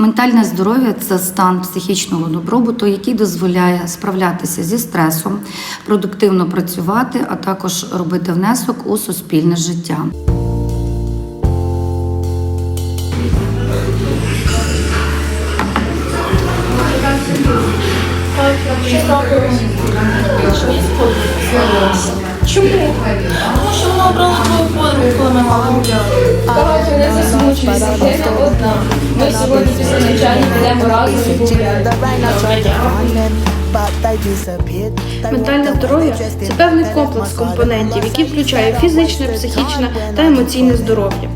Ментальне здоров'я це стан психічного добробуту, який дозволяє справлятися зі стресом, продуктивно працювати, а також робити внесок у суспільне життя. Чому? Тому що вона обрала твою подругу, коли ми мали одна. Ми сьогодні після навчання підемо разом і погуляємо. Ментальне здоров'я це певний комплекс компонентів, який включає фізичне, психічне та емоційне здоров'я.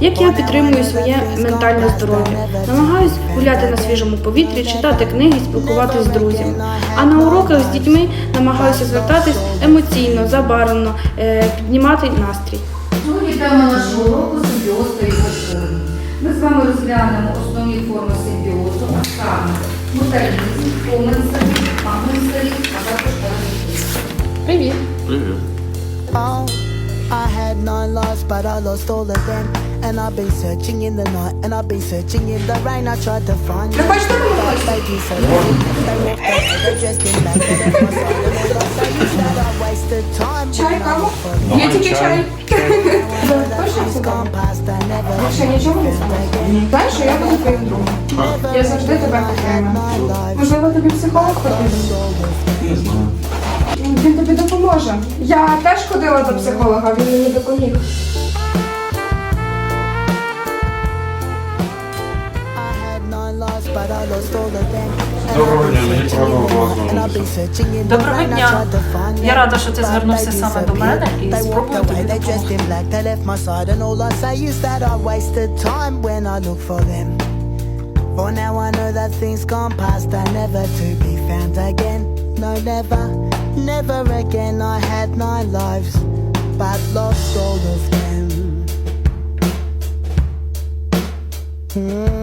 Як я підтримую своє ментальне здоров'я? Намагаюсь гуляти на свіжому повітрі, читати книги, спілкуватися з друзями. А на уроках з дітьми намагаюся звертатись емоційно, забарвлено, е, піднімати настрій. Сьогодні тема нашого уроку симбіоз та його форми. Ми з вами розглянемо основні форми симбіозу, а саме муталізм, коменсарі, агенсарі, а також паразитизм. Привіт. Oh, I had nine lives, but I lost all of them. And I've been searching in the night, and I've been searching in the rain. I tried to find you. But they disappeared. They walked out, they dressed in black. They left my side, and all I Чай, каву? Я Є тільки чай. Ще нічого не знаю. Знаєш, що я буду твоїм другом. Я завжди тебе підтримую. Можливо, тобі психолог потрібен? Він тобі допоможе. Я теж ходила до психолога, він мені допоміг. to find Я you. рада, що ти But звернувся they саме до мене і disappeared. They спробую walked тобі away, they dressed допомогти. in black, they left my side, and all I say is that I wasted time when I look for them. For now I know that things gone past are never to be found again. No, never, never again. I had nine lives, but lost all of them. Hmm.